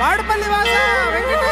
వాడపల్లి వాస వెంకటేశ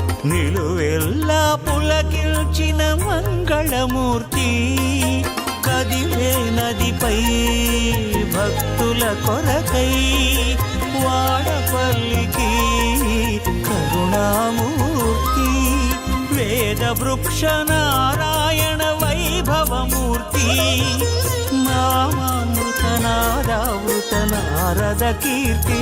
నిలువెల్లా పులకిల్చిన మంగళమూర్తి కదిలే నదిపై భక్తుల కొరకై వాడపల్లికి కరుణామూర్తి వేద వృక్ష నారాయణ వైభవమూర్తి నామామృత నారావృత నారద కీర్తి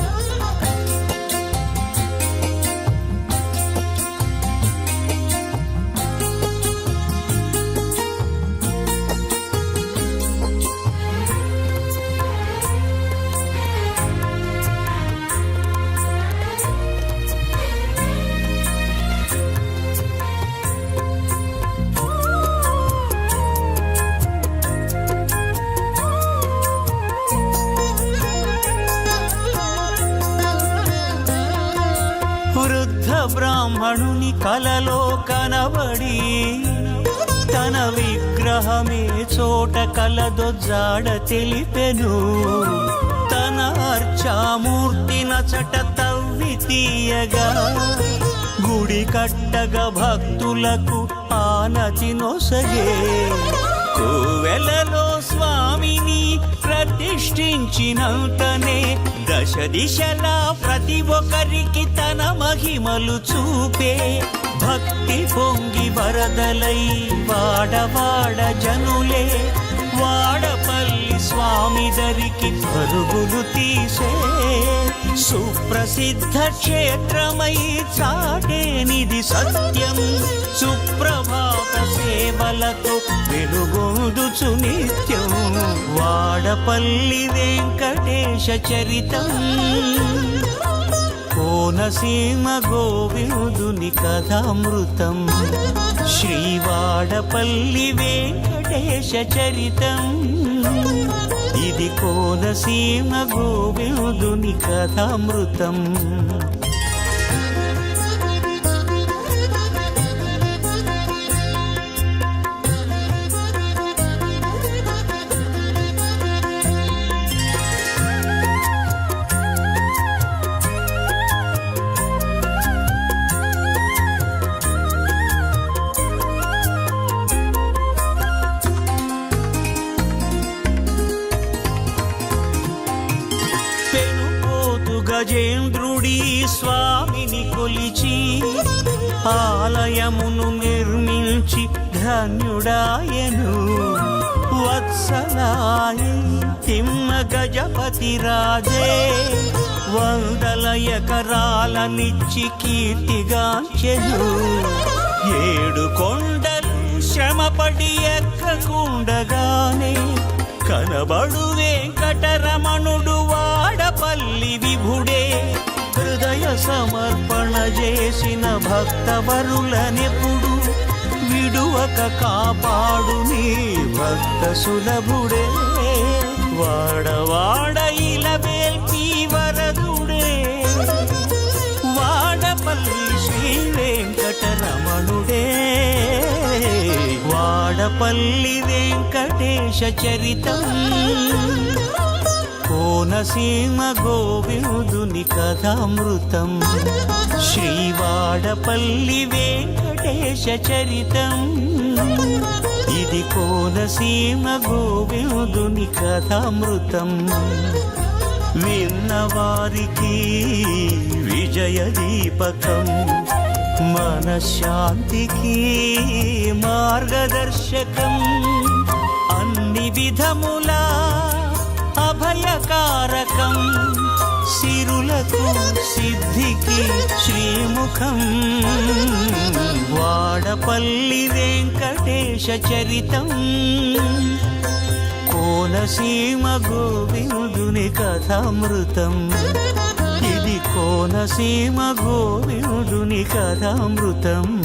బ్రాహ్మణుని కలలో కనబడి తన విగ్రహమే చోట కలదొజ్జాడ తెలిపెను. తన అర్చామూర్తి నచట తవ్వి తీయగా గుడి కట్టగా భక్తులకు ఆనతి నొసగే. కోవెలలో స్వామిని ప్రతిష్ఠించినంతనే దశ దిశలా ప్రతి ఒక్కరికి తన మహిమలు చూపే భక్తి పొంగి వరదలై వాడవాడ జనులే. వాడపల్లి స్వామి దరికి పరుగులు తీసే సుప్రసిద్ధ క్షేత్రమై చాటేనిది సత్యం. సుప్రభాత సేవలతో వెలుగొందుచు నిత్యం. వాడపల్లి వెంకటేశ చరితం. కోనసీమ గోవిందుని కథామృతం. శ్రీవాడపల్లి వెంకట వెంకటేశ చరితం. ఇది కోనసీమ గోవిందుని కథామృతం. స్వామిని కొలిచి ఆలయమును నిర్మించి ధన్యుడాయను. వత్సలాయ తిమ్మ గజపతి రాజే వందల ఎకరాలనిచ్చి కీర్తిగాంచెను. ఏడు కొండలు శ్రమపడి ఎక్కకుండగానే కనబడు వెంకటరమణుడు వాడపల్లి విభుడే. చేసిన భక్తవరులనెప్పుడు విడువక కాపాడు నీ భక్త సులభుడే. వాడవాడ ఇలబేల్పి వరదుడే. వాడపల్లి శ్రీ వెంకటరమణుడే. వాడపల్లి వెంకటేశ చరితం కోనసీమ గోవిందుని కథామృతం. శ్రీవాడపల్లి వెంకటేశ చరితం. ఇది కోనసీమ గోవిందుని కథామృతం. విన్నవారికి విజయ దీపకం. మనశ్శాంతికి మార్గదర్శకం. అన్ని విధములా సిద్ధికి శ్రీముఖం. వాడపల్లి వెంకటేశ చరితం. కోనసీమ గోవిందుని కథామృతం. ఇది కోనసీమ గోవిందుని కథామృతం.